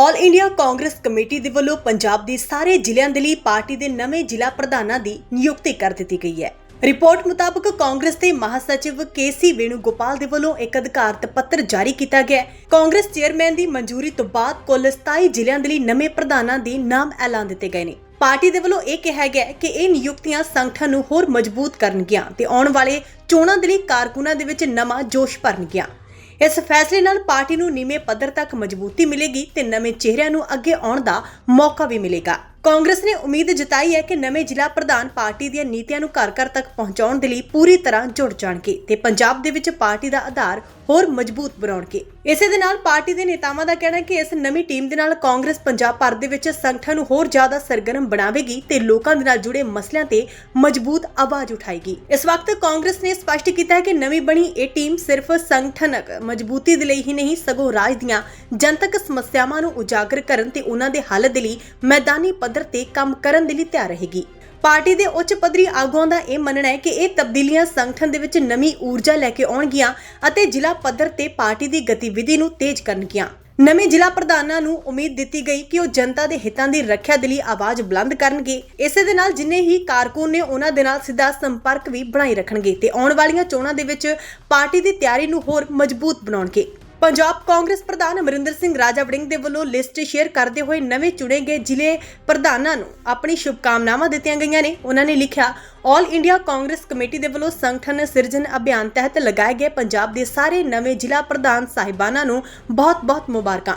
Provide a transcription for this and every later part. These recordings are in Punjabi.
ਆਲ ਇੰਡੀਆ ਕਾਂਗਰਸ ਕਮੇਟੀ ਦੇ ਵੱਲੋਂ ਪੰਜਾਬ ਦੇ ਸਾਰੇ ਜ਼ਿਲ੍ਹਿਆਂ ਦੇ ਲਈ ਪਾਰਟੀ ਦੇ ਨਵੇਂ ਜ਼ਿਲ੍ਹਾ ਪ੍ਰਧਾਨਾਂ ਦੀ ਨਿਯੁਕਤੀ ਕਰ ਦਿੱਤੀ ਗਈ ਹੈ। ਰਿਪੋਰਟ ਮੁਤਾਬਕ ਕਾਂਗਰਸ ਦੇ ਮਹਾਸਚਿਵ ਕੇਸੀ ਵੇਣੂਗੋਪਾਲ ਦੇ ਵੱਲੋਂ ਇੱਕ ਅਧਿਕਾਰਤ ਪੱਤਰ ਜਾਰੀ ਕੀਤਾ ਗਿਆ ਕਾਂਗਰਸ ਚੇਅਰਮੈਨ ਦੀ ਮਨਜ਼ੂਰੀ ਤੋਂ ਬਾਅਦ ਕੁੱਲ 27 ਜ਼ਿਲ੍ਹਿਆਂ ਦੇ ਲਈ ਨਵੇਂ ਪ੍ਰਧਾਨਾਂ ਦੇ ਨਾਮ ਐਲਾਨ ਦਿੱਤੇ ਗਏ ਨੇ। ਪਾਰਟੀ ਦੇ ਵੱਲੋਂ ਇਹ ਕਿਹਾ ਗਿਆ ਕਿ ਇਹ ਨਿਯੁਕਤੀਆਂ ਸੰਗਠਨ ਨੂੰ ਹੋਰ ਮਜ਼ਬੂਤ ਕਰਨਗੀਆਂ ਤੇ ਆਉਣ ਵਾਲੇ ਚੋਣਾਂ ਦੇ ਲਈ ਕਾਰਕੁਨਾਂ ਦੇ ਵਿੱਚ ਨਵਾਂ ਜੋਸ਼ ਭਰਨਗੀਆਂ। ਇਸ ਫੈਸਲੇ ਨਾਲ ਪਾਰਟੀ ਨੂੰ ਨੀਵੇਂ ਪੱਧਰ ਤੱਕ ਮਜ਼ਬੂਤੀ ਮਿਲੇਗੀ ਤੇ ਨਵੇਂ ਚਿਹਰਿਆਂ ਨੂੰ ਅੱਗੇ ਆਉਣ ਦਾ ਮੌਕਾ ਵੀ ਮਿਲੇਗਾ। ਕਾਂਗਰਸ ਨੇ ਉਮੀਦ ਜਤਾਈ ਹੈ ਕਿ ਨਵੇਂ ਜ਼ਿਲ੍ਹਾ ਪ੍ਰਧਾਨ ਪਾਰਟੀ ਦੀਆਂ ਨੀਤੀਆਂ ਨੂੰ ਘਰ-ਘਰ ਤੱਕ ਪਹੁੰਚਾਉਣ ਦੇ ਲਈ ਪੂਰੀ ਤਰ੍ਹਾਂ ਜੁੜ ਜਾਣਗੇ ਤੇ ਪੰਜਾਬ ਦੇ ਵਿੱਚ ਪਾਰਟੀ ਦਾ ਆਧਾਰ ਹੋਰ ਮਜ਼ਬੂਤ ਬਣਾਉਣਗੇ। ਇਸੇ ਦੇ ਨਾਲ ਪਾਰਟੀ ਦੇ ਨੇਤਾਵਾਂ ਦਾ ਕਹਿਣਾ ਹੈ ਕਿ ਇਸ ਨਵੀਂ ਟੀਮ ਦੇ ਨਾਲ ਕਾਂਗਰਸ ਪੰਜਾਬ ਭਰ ਦੇ ਵਿੱਚ ਸੰਗਠਨ ਨੂੰ ਹੋਰ ਜ਼ਿਆਦਾ ਸਰਗਰਮ ਬਣਾਵੇਗੀ ਤੇ ਲੋਕਾਂ ਦੇ ਨਾਲ ਜੁੜੇ ਮਸਲਿਆਂ ਤੇ ਮਜ਼ਬੂਤ ਆਵਾਜ਼ ਉਠਾਏਗੀ। ਇਸ ਵਕਤ ਕਾਂਗਰਸ ਨੇ ਸਪਸ਼ਟ ਕੀਤਾ ਹੈ ਕਿ ਨਵੀਂ ਬਣੀ ਇਹ ਟੀਮ ਸਿਰਫ ਸੰਗਠਨਕ ਮਜ਼ਬੂਤੀ ਦੇ ਲਈ ਹੀ ਨਹੀਂ, ਸਗੋਂ ਰਾਜ ਦੀਆਂ ਜਨਤਕ ਸਮੱਸਿਆਵਾਂ ਨੂੰ ਉਜਾਗਰ ਕਰਨ ਤੇ ਉਹਨਾਂ ਦੇ ਹੱਲ ਦੇ ਲਈ ਮੈਦਾਨੀ ਪੱਧਰ ਤੇ ਕੰਮ ਕਰਨ ਦੇ ਲਈ ਤਿਆਰ ਰਹੇਗੀ। ਪਾਰਟੀ ਦੇ ਉੱਚ ਪੱਧਰੀ ਆਗੂਆਂ ਦਾ ਇਹ ਮੰਨਣਾ ਹੈ ਕਿ ਇਹ ਤਬਦੀਲੀਆਂ ਸੰਗਠਨ ਦੇ ਵਿੱਚ ਨਵੀਂ ਊਰਜਾ ਲੈ ਕੇ ਆਉਣਗੀਆਂ ਅਤੇ ਜ਼ਿਲ੍ਹਾ ਪੱਧਰ ਤੇ ਪਾਰਟੀ ਦੀ ਗਤੀਵਿਧੀ ਨੂੰ ਤੇਜ਼ ਕਰਨਗੀਆਂ। ਨਵੇਂ ਜ਼ਿਲ੍ਹਾ ਪ੍ਰਧਾਨਾਂ ਨੂੰ ਉਮੀਦ ਦਿੱਤੀ ਗਈ ਕਿ ਉਹ ਜਨਤਾ ਦੇ ਹਿੱਤਾਂ ਦੀ ਰੱਖਿਆ ਦੇ ਲਈ ਆਵਾਜ਼ ਬੁਲੰਦ ਕਰਨਗੇ। ਇਸੇ ਦੇ ਨਾਲ ਜਿੰਨੇ ਹੀ ਕਾਰਕੁਨ ਨੇ, ਉਹਨਾਂ ਦੇ ਨਾਲ ਸਿੱਧਾ ਸੰਪਰਕ ਵੀ ਬਣਾਈ ਰੱਖਣਗੇ ਤੇ ਆਉਣ ਵਾਲੀਆਂ ਚੋਣਾਂ ਦੇ ਵਿੱਚ ਪਾਰਟੀ ਦੀ ਤਿਆਰੀ ਨੂੰ ਹੋਰ ਮਜ਼ਬੂਤ ਬਣਾਉਣਗੇ। ਪੰਜਾਬ ਕਾਂਗਰਸ ਪ੍ਰਧਾਨ ਅਮਰਿੰਦਰ ਸਿੰਘ ਰਾਜਾ ਵੜਿੰਗ ਦੇ ਵੱਲੋਂ ਲਿਸਟ ਸ਼ੇਅਰ ਕਰਦੇ ਹੋਏ ਨਵੇਂ ਚੁਣੇ ਗਏ ਜ਼ਿਲ੍ਹੇ ਪ੍ਰਧਾਨਾਂ ਨੂੰ ਆਪਣੀ ਸ਼ੁਭਕਾਮਨਾਵਾਂ ਦਿੱਤੀਆਂ ਗਈਆਂ ਨੇ। ਉਹਨਾਂ ਨੇ ਲਿਖਿਆ ਆਲ ਇੰਡੀਆ ਕਾਂਗਰਸ ਕਮੇਟੀ ਦੇ ਵੱਲੋਂ ਸੰਗਠਨ ਸਿਰਜਣ ਅਭਿਆਨ ਤਹਿਤ ਲਗਾਏ ਗਏ ਪੰਜਾਬ ਦੇ ਸਾਰੇ ਨਵੇਂ ਜ਼ਿਲ੍ਹਾ ਪ੍ਰਧਾਨ ਸਾਹਿਬਾਨਾਂ ਨੂੰ ਬਹੁਤ-ਬਹੁਤ ਮੁਬਾਰਕਾਂ।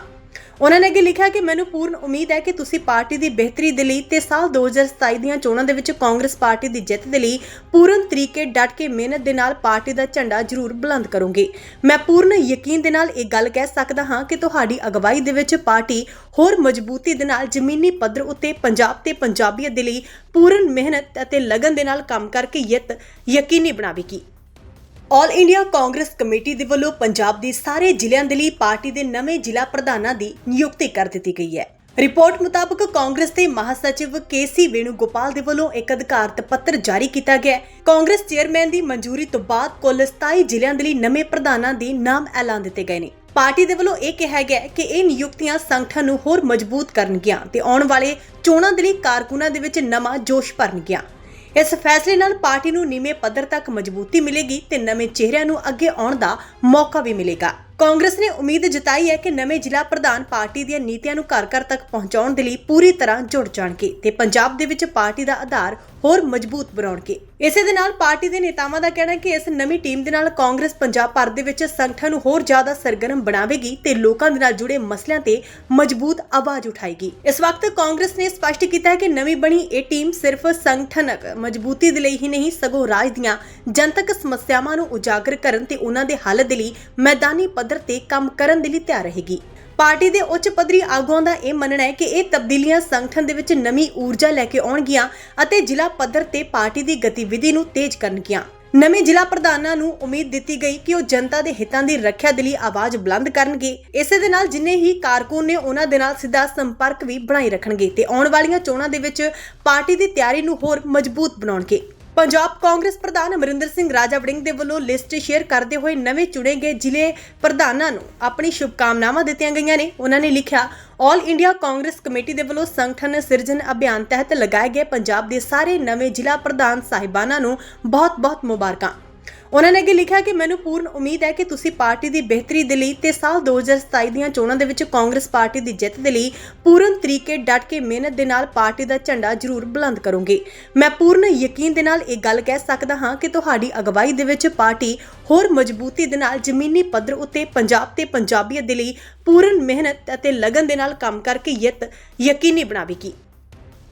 ਉਹਨਾਂ ਨੇ ਅੱਗੇ ਲਿਖਿਆ ਕਿ ਮੈਨੂੰ ਪੂਰਨ ਉਮੀਦ ਹੈ ਕਿ ਤੁਸੀਂ ਪਾਰਟੀ ਦੀ ਬਿਹਤਰੀ ਦੇ ਲਈ ਤੇ ਸਾਲ 2027 ਦੀਆਂ ਚੋਣਾਂ ਦੇ ਵਿੱਚ ਕਾਂਗਰਸ ਪਾਰਟੀ ਦੀ ਜਿੱਤ ਦੇ ਲਈ ਪੂਰਨ ਤਰੀਕੇ ਡਟ ਕੇ ਮਿਹਨਤ ਦੇ ਨਾਲ ਪਾਰਟੀ ਦਾ ਝੰਡਾ ਜ਼ਰੂਰ ਬੁਲੰਦ ਕਰੋਗੇ। ਮੈਂ ਪੂਰਨ ਯਕੀਨ ਦੇ ਨਾਲ ਇਹ ਗੱਲ ਕਹਿ ਸਕਦਾ ਹਾਂ ਕਿ ਤੁਹਾਡੀ ਅਗਵਾਈ ਦੇ ਵਿੱਚ ਪਾਰਟੀ ਹੋਰ ਮਜ਼ਬੂਤੀ ਦੇ ਨਾਲ ਜ਼ਮੀਨੀ ਪੱਧਰ ਉੱਤੇ ਪੰਜਾਬ ਤੇ ਪੰਜਾਬੀਅਤ ਦੇ ਲਈ ਪੂਰਨ ਮਿਹਨਤ ਅਤੇ ਲਗਨ ਦੇ ਨਾਲ ਕੰਮ ਕਰਕੇ ਯਤ ਯਕੀਨੀ ਬਣਾਵੇਗੀ। ਆਲ ਇੰਡੀਆ ਕਾਂਗਰਸ ਕਮੇਟੀ ਦੇ ਵੱਲੋਂ ਪੰਜਾਬ ਦੇ ਸਾਰੇ ਜ਼ਿਲ੍ਹਿਆਂ ਦੇ ਲਈ ਪਾਰਟੀ ਦੇ ਨਵੇਂ ਜ਼ਿਲ੍ਹਾ ਪ੍ਰਧਾਨਾਂ ਦੀ ਨਿਯੁਕਤੀ ਕਰ ਦਿੱਤੀ ਗਈ ਹੈ। ਰਿਪੋਰਟ ਮੁਤਾਬਕ ਕਾਂਗਰਸ ਦੇ ਮਹਾਸਚਿਵ ਕੇਸੀ ਵੇਣੂਗੋਪਾਲ ਦੇ ਵੱਲੋਂ ਇੱਕ ਅਧਿਕਾਰਤ ਪੱਤਰ ਜਾਰੀ ਕੀਤਾ ਗਿਆ ਕਾਂਗਰਸ ਚੇਅਰਮੈਨ ਦੀ ਮਨਜ਼ੂਰੀ ਤੋਂ ਬਾਅਦ ਕੁੱਲ 27 ਜ਼ਿਲ੍ਹਿਆਂ ਦੇ ਲਈ ਨਵੇਂ ਪ੍ਰਧਾਨਾਂ ਦੇ ਨਾਮ ਐਲਾਨ ਦਿੱਤੇ ਗਏ ਨੇ। ਪਾਰਟੀ ਦੇ ਵੱਲੋਂ ਇਹ ਕਿਹਾ ਗਿਆ ਕਿ ਇਹ ਨਿਯੁਕਤੀਆਂ ਸੰਗਠਨ ਨੂੰ ਹੋਰ ਮਜ਼ਬੂਤ ਕਰਨਗੀਆਂ ਤੇ ਆਉਣ ਵਾਲੇ ਚੋਣਾਂ ਦੇ ਲਈ ਕਾਰਕੁਨਾਂ ਦੇ ਵਿੱਚ ਨਵਾਂ ਜੋਸ਼ ਭਰਨਗੀਆਂ। ਇਸ ਫੈਸਲੇ ਨਾਲ ਪਾਰਟੀ ਨੂੰ ਨੀਵੇਂ ਪੱਧਰ ਤੱਕ ਮਜ਼ਬੂਤੀ ਮਿਲੇਗੀ ਤੇ ਨਵੇਂ ਚਿਹਰਿਆਂ ਨੂੰ ਅੱਗੇ ਆਉਣ ਦਾ ਮੌਕਾ ਵੀ ਮਿਲੇਗਾ। ਕਾਂਗਰਸ ਨੇ ਉਮੀਦ ਜਤਾਈ ਹੈ ਕਿ ਨਵੇਂ ਜ਼ਿਲ੍ਹਾ ਪ੍ਰਧਾਨ ਪਾਰਟੀ ਦੀਆਂ ਨੀਤੀਆਂ ਨੂੰ ਘਰ-ਘਰ ਤੱਕ ਪਹੁੰਚਾਉਣ ਦੇ ਲਈ ਪੂਰੀ ਤਰ੍ਹਾਂ ਜੁੜ ਜਾਣਗੇ ਤੇ ਪੰਜਾਬ ਦੇ ਵਿੱਚ ਪਾਰਟੀ ਦਾ ਆਧਾਰ ਹੋਰ ਮਜ਼ਬੂਤ ਬਣਾਉਣਗੇ। ਇਸੇ ਦੇ ਨਾਲ ਪਾਰਟੀ ਦੇ ਨੇਤਾਵਾਂ ਦਾ ਕਹਿਣਾ ਹੈ ਕਿ ਇਸ ਨਵੀਂ ਟੀਮ ਦੇ ਨਾਲ ਕਾਂਗਰਸ ਪੰਜਾਬ ਭਰ ਦੇ ਵਿੱਚ ਸੰਗਠਨ ਨੂੰ ਹੋਰ ਜ਼ਿਆਦਾ ਸਰਗਰਮ ਬਣਾਵੇਗੀ ਤੇ ਲੋਕਾਂ ਦੇ ਨਾਲ ਜੁੜੇ ਮਸਲਿਆਂ ਤੇ ਮਜ਼ਬੂਤ ਆਵਾਜ਼ ਉਠਾਏਗੀ। ਇਸ ਵਕਤ ਕਾਂਗਰਸ ਨੇ ਸਪਸ਼ਟ ਕੀਤਾ ਹੈ ਕਿ ਨਵੀਂ ਬਣੀ ਇਹ ਟੀਮ ਸਿਰਫ ਸੰਗਠਨਕ ਮਜ਼ਬੂਤੀ ਦੇ ਲਈ ਹੀ ਨਹੀਂ, ਸਗੋਂ ਰਾਜ ਦੀਆਂ ਜਨਤਕ ਸਮੱਸਿਆਵਾਂ ਨੂੰ ਉਜਾਗਰ ਕਰਨ ਤੇ ਉਹਨਾਂ ਦੇ ਹੱਲ ਦੇ ਲਈ ਮੈਦਾਨੀ ਪੱਧਰ ਤੇ ਕੰਮ ਕਰਨ ਦੇ ਲਈ ਤਿਆਰ ਰਹੇਗੀ। ਪਾਰਟੀ ਦੇ ਉੱਚ ਪੱਧਰੀ ਆਗੂਆਂ ਦਾ ਇਹ ਮੰਨਣਾ ਹੈ ਕਿ ਇਹ ਤਬਦੀਲੀਆਂ ਸੰਗਠਨ ਦੇ ਵਿੱਚ ਨਵੀਂ ਊਰਜਾ ਲੈ ਕੇ ਆਉਣਗੀਆਂ ਅਤੇ ਜ਼ਿਲ੍ਹਾ ਪੱਧਰ ਤੇ ਪਾਰਟੀ ਦੀ ਗਤੀਵਿਧੀ ਨੂੰ ਤੇਜ਼ ਕਰਨਗੀਆਂ। ਨਵੇਂ ਜ਼ਿਲ੍ਹਾ ਪ੍ਰਧਾਨਾਂ ਨੂੰ ਉਮੀਦ ਦਿੱਤੀ ਗਈ ਕਿ ਉਹ ਜਨਤਾ ਦੇ ਹਿੱਤਾਂ ਦੀ ਰੱਖਿਆ ਦੇ ਲਈ ਆਵਾਜ਼ ਬੁਲੰਦ ਕਰਨਗੇ। ਇਸੇ ਦੇ ਨਾਲ ਜਿੰਨੇ ਹੀ ਕਾਰਕੁਨ ਨੇ ਉਹਨਾਂ ਦੇ ਨਾਲ ਸਿੱਧਾ ਸੰਪਰਕ ਵੀ ਬਣਾਈ ਰੱਖਣਗੇ ਤੇ ਆਉਣ ਵਾਲੀਆਂ ਚੋਣਾਂ ਦੇ ਵਿੱਚ ਪਾਰਟੀ ਦੀ ਤਿਆਰੀ ਨੂੰ ਹੋਰ ਮਜ਼ਬੂਤ ਬਣਾਉਣਗੇ। ਪੰਜਾਬ ਕਾਂਗਰਸ ਪ੍ਰਧਾਨ ਅਮਰਿੰਦਰ ਸਿੰਘ ਰਾਜਾ ਵੜਿੰਗ ਦੇ ਵੱਲੋਂ ਲਿਸਟ ਸ਼ੇਅਰ ਕਰਦੇ ਹੋਏ ਨਵੇਂ ਚੁਣੇ ਗਏ ਜ਼ਿਲ੍ਹੇ ਪ੍ਰਧਾਨਾਂ ਨੂੰ ਆਪਣੀ ਸ਼ੁਭਕਾਮਨਾਵਾਂ ਦਿੱਤੀਆਂ ਗਈਆਂ ਨੇ। ਉਹਨਾਂ ਨੇ ਲਿਖਿਆ ਆਲ ਇੰਡੀਆ ਕਾਂਗਰਸ ਕਮੇਟੀ ਦੇ ਵੱਲੋਂ ਸੰਗਠਨ ਸਿਰਜਣ ਅਭਿਆਨ ਤਹਿਤ ਲਗਾਏ ਗਏ ਪੰਜਾਬ ਦੇ ਸਾਰੇ ਨਵੇਂ ਜ਼ਿਲ੍ਹਾ ਪ੍ਰਧਾਨ ਸਾਹਿਬਾਨਾਂ ਨੂੰ ਬਹੁਤ-ਬਹੁਤ ਮੁਬਾਰਕਾਂ। ਉਹਨਾਂ ਨੇ ਅੱਗੇ ਲਿਖਿਆ ਕਿ ਮੈਨੂੰ ਪੂਰਨ ਉਮੀਦ ਹੈ ਕਿ ਤੁਸੀਂ ਪਾਰਟੀ ਦੀ ਬਿਹਤਰੀ ਦੇ ਲਈ ਤੇ ਸਾਲ 2027 ਦੀਆਂ ਚੋਣਾਂ ਦੇ ਵਿੱਚ ਕਾਂਗਰਸ ਪਾਰਟੀ ਦੀ ਜਿੱਤ ਦੇ ਲਈ ਪੂਰਨ ਤਰੀਕੇ ਡਟ ਕੇ ਮਿਹਨਤ ਦੇ ਨਾਲ ਪਾਰਟੀ ਦਾ ਝੰਡਾ ਜ਼ਰੂਰ ਬੁਲੰਦ ਕਰੋਗੇ। ਮੈਂ ਪੂਰਨ ਯਕੀਨ ਦੇ ਨਾਲ ਇਹ ਗੱਲ ਕਹਿ ਸਕਦਾ ਹਾਂ ਕਿ ਤੁਹਾਡੀ ਅਗਵਾਈ ਦੇ ਵਿੱਚ ਪਾਰਟੀ ਹੋਰ ਮਜ਼ਬੂਤੀ ਦੇ ਨਾਲ ਜ਼ਮੀਨੀ ਪੱਧਰ ਉੱਤੇ ਪੰਜਾਬ ਤੇ ਪੰਜਾਬੀਅਤ ਦੇ ਲਈ ਪੂਰਨ ਮਿਹਨਤ ਅਤੇ ਲਗਨ ਦੇ ਨਾਲ ਕੰਮ ਕਰਕੇ ਯਤ ਯਕੀਨੀ ਬਣਾਵੇਗੀ।